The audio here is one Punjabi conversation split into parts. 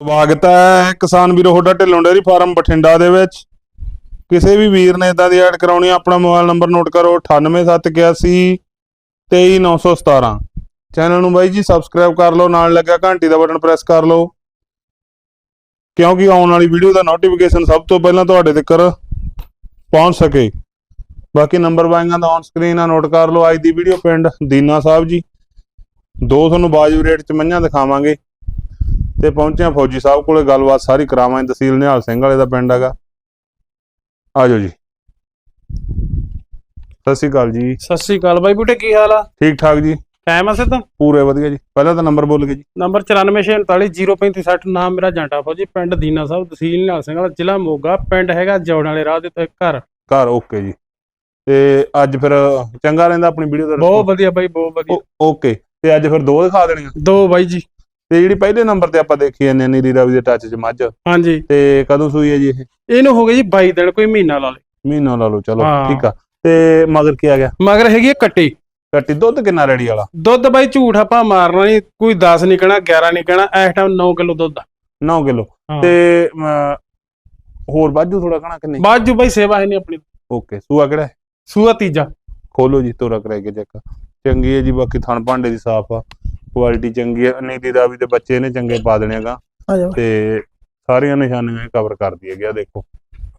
ਸਵਾਗਤ ਹੈ ਕਿਸਾਨ ਵੀਰੋ ਹੋਡਾ ਢਿੱਲੋਂ ਡੇਅਰੀ ਫਾਰਮ ਬਠਿੰਡਾ ਦੇ ਵਿੱਚ। ਕਿਸੇ ਵੀ ਵੀਰ ਨੇ ਇਦਾਂ ਦੀ ਐਡ ਕਰਾਉਣੀ ਆਪਣਾ ਮੋਬਾਈਲ ਨੰਬਰ ਨੋਟ ਕਰੋ 98781 23917 ਚੈਨਲ ਨੂੰ ਬਾਈ ਜੀ ਸਬਸਕ੍ਰਾਈਬ ਕਰ ਲਓ, ਨਾਲ ਲੱਗਿਆ ਘੰਟੀ ਦਾ ਬਟਨ ਪ੍ਰੈਸ ਕਰ ਲਓ। ਕਿਉਂਕਿ ਆਉਣ ਵਾਲੀ ਵੀਡੀਓ ਦਾ ਨੋਟੀਫਿਕੇਸ਼ਨ ਸਭ ਤੋਂ ਪਹਿਲਾਂ ਤੁਹਾਡੇ ਤੱਕ ਪਹੁੰਚ ਸਕੇ। ਬਾਕੀ ਨੰਬਰ ਬਾਈਆਂ ਦਾ ਔਨ ਸਕਰੀਨ ਆ, ਨੋਟ ਕਰ ਲਓ। ਅੱਜ ਦੀ ਵੀਡੀਓ ਪਿੰਡ ਦੀਨਾ ਸਾਹਿਬ ਜੀ। ਦੋ ਤੁਹਾਨੂੰ ਬਾਜੂ ਰੇਟ ਚ ਮੱਝਾਂ ਦਿਖਾਵਾਂਗੇ। ਤੇ ਪਹੁੰਚੇ ਹਾਂ ਫੌਜੀ ਸਾਹਿਬ ਕੋਲੇ ਗੱਲਬਾਤ ਸਾਰੀ ਕਰਾਵਾਂਗੇ ਤਹਿਸੀਲ ਨਿਹਾਲ ਸਿੰਘ ਵਾਲੇ ਦਾ ਪਿੰਡ ਹੈਗਾ। ਆਜੋ ਜੀ। ਸਤਿ ਸ਼੍ਰੀ ਅਕਾਲ ਜੀ। ਸਤਿ ਸ੍ਰੀ ਅਕਾਲ ਬਾਈ ਬੂਟੇ ਕੀ ਹਾਲ ਆ? ਠੀਕ ਠਾਕ ਜੀ। ਕਾਇਮ ਆ ਸਿੱਧਾ? ਪੂਰੇ ਵਧੀਆ ਜੀ। ਪਹਿਲਾਂ ਤਾਂ ਨੰਬਰ ਬੋਲ ਕੇ ਜੀ। ਨੰਬਰ 9448053060 ਨਾਮ ਮੇਰਾ ਜਾਂਟਾ ਫੌਜੀ ਪਿੰਡ ਦੀਨਾ ਸਾਹਿਬ ਤਹਿਸੀਲ ਨਿਹਾਲ ਸਿੰਘ ਵਾਲਾ ਜ਼ਿਲ੍ਹਾ ਮੋਗਾ ਪਿੰਡ ਹੈਗਾ ਜੌੜ ਵਾਲੇ ਰਾਹ ਦੇ ਉੱਤੇ ਘਰ। ਘਰ ਓਕੇ ਜੀ। ਤੇ ਅੱਜ ਫਿਰ ਚੰਗਾ ਰਹਿੰਦਾ ਆਪਣੀ ਵੀਡੀਓ ਦਾ ਬਹੁਤ ਵਧੀਆ ਬਾਈ ਬਹੁਤ ਵਧੀਆ। ਓਕੇ। ਤੇ ਅੱਜ ਫਿਰ ਦੋ ਦਿਖਾ ਦੇਣੀਆਂ? ਦੋ ਬਾਈ ਜੀ। ਤੇ ਜਿਹੜੀ ਪਹਿਲੇ ਨੰਬਰ ਤੇ ਆਪਾਂ ਦੇਖੀ ਜਾਂਦੇ ਨੀਰੀ ਰਵੀ ਦੇ ਟੱਚ 'ਚ ਮੱਝ। ਹਾਂਜੀ। ਤੇ ਕਦੋਂ ਸੂਈ ਹੈ ਜੀ ਇਹ? ਇਹਨੂੰ ਹੋ ਗਏ ਜੀ 22 ਦਿਨ ਕੋਈ ਮਹੀਨਾ ਲਾ ਲੇ ਮਹੀਨਾ ਲਾ ਲਓ ਚਲੋ ਹਾਂ। ਠੀਕ ਆ। ਤੇ ਮਗਰ ਕੀ ਆ ਗਿਆ? ਮਗਰ ਹੈਗੀ ਕੱਟੀ। ਕੱਟੀ ਦੁੱਧ ਕਿੰਨਾ ਰੈਡੀ ਵਾਲਾ? ਦੁੱਧ ਬਾਈ ਝੂਠ ਆਪਾਂ ਮਾਰਨਾ ਨਹੀਂ ਕੋਈ 10 ਨਹੀਂ ਕਹਿਣਾ 11 ਨਹੀਂ ਕਹਿਣਾ ਇਸ ਟਾਈਮ 9 ਕਿਲੋ ਦੁੱਧ ਆ। 9 ਕਿਲੋ। ਹਾਂ। ਤੇ ਅਮ, ਹੋਰ ਬਾਜੂ ਥੋੜਾ ਕਹਣਾ ਕਿੰਨੇ? ਬਾਜੂ ਬਾਈ ਸੇਵਾ ਹੈ ਨਹੀਂ ਆਪਣੀ। ਓਕੇ ਸੂਆ ਕਿਹੜਾ ਹੈ? ਸੂਆ ਤੀਜਾ। ਖੋਲੋ ਜੀ ਤੋਰਾ ਕਰਾ ਕੇ ਚੈੱਕ। ਚੰਗੀ ਹੈ ਜੀ ਬਾਕੀ ਥਣ ਭਾਂਡੇ ਦੀ ਸਾਫ਼ ਆ। ਕੁਆਲਿਟੀ ਚੰਗੀ ਹੈ ਨੀਲੀ ਦਾ ਵੀ ਤੇ ਬੱਚੇ ਨੇ ਚੰਗੇ ਪਾ ਦੇਣੇਗਾ ਆ ਜਾ ਤੇ ਸਾਰੀਆਂ ਨਿਸ਼ਾਨੀਆਂ ਕਵਰ ਕਰਦੀ ਹੈਗੀ ਆ ਦੇਖੋ।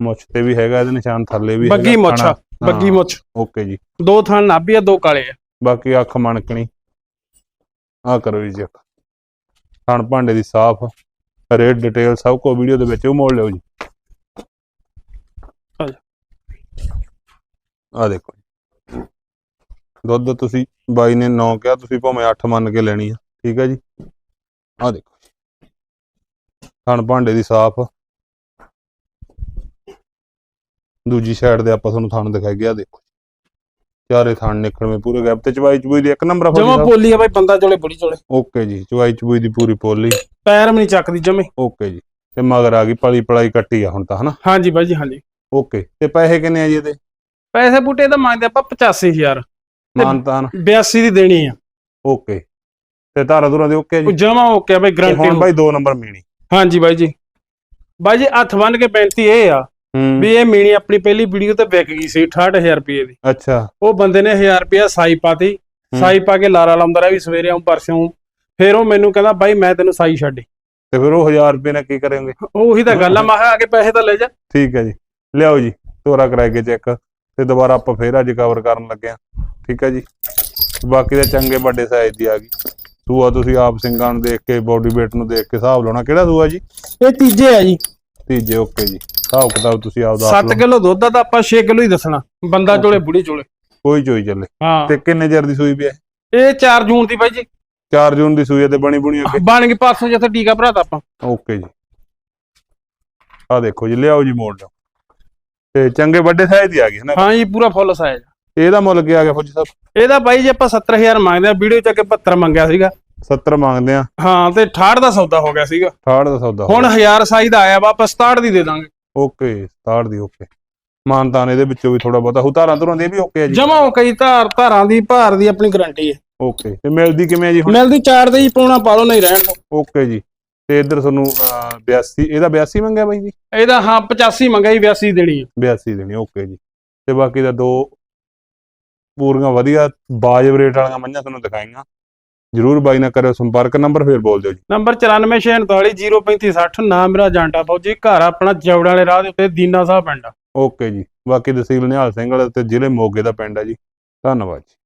ਮੁੱਛ ਤੇ ਵੀ ਹੈਗਾ ਇਹਦੇ ਨਿਸ਼ਾਨ ਥੱਲੇ ਵੀ ਬੱਗੀ ਹੈਗਾ, ਮੁੱਛ ਆ, ਥਣਾ- ਬੱਗੀ ਹਾਂ, ਮੁੱਛ। ਓਕੇ ਜੀ। ਦੋ ਥਣ ਨਾਭੀ ਆ ਦੋ ਕਾਲੇ ਆ। ਬਾਕੀ ਅੱਖ ਮਣਕਣੀ। ਆ ਕਰੋ ਜੀ ਚੈੱਕ। ਥਣ ਭਾਂਡੇ ਦੀ ਸਾਫ਼ ਰੇਟ ਡਿਟੇਲ ਸਭ ਕੋ ਵੀਡੀਓ ਦੇ ਵਿੱਚ ਉਹ ਮੋੜ ਲਿਓ ਜੀ। ਆ ਦੇਖੋ ਜੀ। ਦੁੱਧ ਤੁਸੀਂ ਬਾਈ ਨੇ 9 ਕਿਹਾ ਤੁਸੀਂ ਭਾਵੇਂ 8 ਮੰਨ ਕੇ ਲੈਣੀ ਆ ਠੀਕ ਹੈ ਜੀ? ਆ ਦੇਖੋ ਜੀ। ਥਣ ਭਾਂਡੇ ਦੀ ਸਾਫ਼। ਦੂਜੀ ਸਾਈਡ ਤੇ ਆਪਾਂ ਤੁਹਾਨੂੰ ਥਣ ਦਿਖਾਈ ਗਿਆ ਦੇਖੋ ਚਾਰੇ ਥਣ ਨਿਕਲਵੇਂ ਪੂਰੇ ਗੈਪ ਤੇ ਚਵਾਈ ਚਬੂਈ ਦੀ ਇੱਕ ਨੰਬਰ ਆ ਜਮਾ ਪੋਲੀ ਆ ਬਾਈ ਬੰਦਾ ਚੋਲੇ ਬੁੜੀ ਚੋਲੇ ਓਕੇ ਜੀ ਚਵਾਈ ਚਬੂਈ ਦੀ ਪੂਰੀ ਪੋਲੀ। ਪੈਰ ਵੀ ਨਹੀਂ ਚੱਕਦੀ ਜਮੇ। ਓਕੇ ਜੀ। ਤੇ ਮਗਰ ਆ ਗਈ ਪਲੀ ਪਲਾਈ ਕੱਟੀ ਆ ਹੁਣ ਤਾਂ ਹਨਾ? ਹਾਂਜੀ ਬਾਈ ਜੀ ਹਾਂਜੀ। ਓਕੇ। ਤੇ ਪੈਸੇ ਕਿੰਨੇ ਆ ਜੀ ਇਹਦੇ? ਪੈਸੇ ਬੂਟੇ ਦਾ ਮੰਗਦੇ ਆਪਾਂ 85000 ਤੇ- ਮਾਨਤਾਨ। 82 ਦੀ ਦੇਣੀ ਆ। ਓਕੇ। ਤੇ ਧਾਰਾ ਧੁਰਾ ਦੇ ਓਕੇ ਜੀ? ਜਮਾ ਗਿਆ ਬਾਈ ਤੇ ਗਰੰਟੀ ਹੁਣ ਬਾਈ ਦੋ ਨੰਬਰ ਮੀਣੀ। ਹਾਂਜੀ ਬਾਈ ਜੀ। ਬਾਈ ਜੀ ਹੱਥ ਬੰਨ ਕੇ ਬੇਨਤੀ ਇਹ ਆ ਹੂੰ। ਵੀ ਇਹ ਮੀਣੀ ਆਪਣੀ ਪਹਿਲੀ ਵੀਡੀਓ ਤੇ ਵਿਕ ਗਈ ਸੀ 68000 ਰੁਪਏ ਦੀ। ਅੱਛਾ। ਉਹ ਬੰਦੇ ਨੇ 1000 ਰੁਪਏ ਸਾਈ ਪਾਤੀ। ਸਾਈ ਪਾ ਕੇ ਲਾਰਾ ਲਾਉਂਦਾ ਰਿਹਾ ਵੀ ਸਵੇਰੇ ਆਉਂ ਪਰਸੋਂ। ਫਿਰ ਉਹ ਮੈਨੂੰ ਕਹਿੰਦਾ ਬਾਈ ਮੈਂ ਤੈਨੂੰ ਸਾਈ ਛੱਡੀ। ਤੇ ਫਿਰ ਉਹ 1000 ਰੁਪਏ ਨਾਲ ਕੀ ਕਰਾਂਗੇ? ਉਹੀ ਤਾਂ ਗੱਲ ਆ ਮੈਂ ਕਿਹਾ ਆ ਕੇ ਪੈਸੇ ਤਾਂ ਲੈ ਜਾ। ਠੀਕ ਹੈ ਜੀ। ਲਿਆਓ ਜੀ ਤੋਰਾ ਕਰਾ ਕੇ ਚੈੱਕ। ਤੇ ਦੁਬਾਰਾ ਆਪਾਂ ਫੇਰ ਅੱਜ ਕਵਰ ਕਰਨ ਲੱਗੇ ਆ। ਠੀਕ ਹੈ ਜੀ। ਬਾਕੀ ਤਾਂ ਚੰਗੇ ਵੱਡੇ ਸਾਈਜ਼ ਦੀ ਆ ਗਈ। ਸੂਆ ਤੁਸੀਂ ਆਪ ਸਿੰਘਾਂ ਨੂੰ ਦੇਖ ਕੇ ਬੋਡੀ weight ਨੂੰ ਦੇਖ ਕੇ ਹਿਸਾਬ ਲਾਉਣਾ। ਕਿਹੜਾ ਸੂਆ ਜੀ? ਇਹ ਤੀਜੇ ਆ ਜੀ। ਤੀਜੇ ਓਕੇ ਜੀ। ਹਿਸਾਬ ਕਿਤਾਬ ਤੁਸੀਂ ਆਪ ਦੱਸ 7 ਲਓ। ਕਿਲੋ ਦੁੱਧ ਦਾ ਤਾਂ ਆਪਾਂ 6 ਕਿਲੋ ਹੀ ਦੱਸਣਾ। ਬੰਦਾ ਚੋਲੇ ਬੁੜੀ ਚੋਲੇ। ਕੋਈ ਚੋਈ ਚੱਲੇ। ਹਾਂ। ਤੇ ਕਿੰਨੇ ਚਿਰ ਦੀ ਸੂਈ ਵੀ ਹੈ ਇਹ 4 ਜੂਨ ਦੀ ਬਾਈ ਜੀ। 4 ਜੂਨ ਦੀ ਸੂਈ ਤੇ ਬਣੀ ਬੁਣੀ ਅੱਗੇ। ਬਣ ਗਈ ਪਰਸੋਂ ਜਿੱਥੇ ਟੀਕਾ ਭਰਾਤਾ ਆਪਾਂ। ਓਕੇ ਜੀ। ਆ ਦੇਖੋ ਜੀ ਲਿਆਓ ਜੀ ਮੋੜ ਲਓ ਤੇ ਚੰਗੇ ਵੱਡੇ ਸਾਈਜ਼ ਦੀ ਆ ਗਈ ਹੈ ਨਾ? ਹਾਂ ਜੀ ਪੂਰਾ ਫੁੱਲ ਸਾਈਜ਼ ਇਹਦਾ ਮੁੱਲ ਕੀ ਆ ਗਿਆ ਫੌਜੀ ਸਾਹਿਬ? ਇਹਦਾ ਬਾਈ ਜੀ ਆਪਾਂ 70000 ਮੰਗਦੇ ਆ ਵੀਡੀਓ ਚ ਅੱਗੇ 72 ਮੰਗਿਆ ਸੀਗਾ। 70 ਮੰਗਦੇ ਆ ਹਾਂ ਤੇ 68 ਦਾ ਸੌਦਾ ਹੋ ਗਿਆ ਸੀਗਾ। 68 ਦਾ ਸੌਦਾ ਹੁਣ 1000 ਸਾਈ ਦਾ ਆਇਆ ਵਾ ਆਪਾਂ 67 ਦੀ ਦੇ ਦਾਂਗੇ। ਓਕੇ 67 ਦੀ ਓਕੇ। ਮਾਨਤਾਨ ਇਹਦੇ ਵਿੱਚੋਂ ਵੀ ਥੋੜਾ ਬਹੁਤਾ। ਹੁਤਾਰਾਂ ਤੁਰਾਂ ਦੇ ਵੀ ਓਕੇ ਆ ਜੀ? ਜਮਾ ਹੋ ਕਈ ਧਾਰ ਧਾਰਾਂ ਦੀ ਭਾਰ ਦੀ ਆਪਣੀ ਗਾਰੰਟੀ ਹੈ। ਓਕੇ। ਤੇ ਮਿਲਦੀ ਕਿਵੇਂ ਆ ਜੀ ਹੁਣ? ਮਿਲਦੀ ਚਾਰ ਦੇ ਹੀ ਪਾਉਣਾ ਪਾ ਲਓ ਨਹੀਂ ਰਹਿਣ ਦਿਓ। ਓਕੇ ਜੀ। ਤੇ ਇੱਧਰ ਤੁਹਾਨੂੰ ਅਹ, 82 ਇਹਦਾ 82 ਮੰਗਿਆ ਬਾਈ ਜੀ? ਇਹਦਾ ਹਾਂ 85 ਮੰਗਾਈ 82 ਦੇਣੀ ਹੈ। 82 ਦੇਣੀ ਓਕੇ ਜੀ। ਤੇ ਬਾਕੀ ਦਾ ਦੋ ਪੂਰੀਆਂ ਵਧੀਆ ਬਾਜਬ ਰੇਟ ਵਾਲੀਆਂ ਮੱਝਾਂ ਤੁਹਾਨੂੰ ਦਿਖਾਈਆਂ। ਜਰੂਰ ਬਾਈ ਨਾਲ ਕਰਿਓ ਸੰਪਰਕ ਨੰਬਰ ਫੇਰ ਬੋਲ ਦਿਓ ਜੀ। ਨੰਬਰ 9448053060 ਨਾਮ ਮੇਰਾ ਜਾਂਟਾ ਫੌਜੀ ਘਰ ਆਪਣਾ ਜੌੜ ਵਾਲੇ ਰਾਹ ਦੇ ਉੱਤੇ ਦੀਨਾ ਸਾਹਿਬ ਪਿੰਡ ਆ। ਓਕੇ ਜੀ ਬਾਕੀ ਤਹਿਸੀਲ ਨਿਹਾਲ ਸਿੰਘ ਵਾਲੇ ਤੇ ਜ਼ਿਲ੍ਹੇ ਮੋਗੇ ਦਾ ਪਿੰਡ ਹੈ ਜੀ। ਧੰਨਵਾਦ ਜੀ।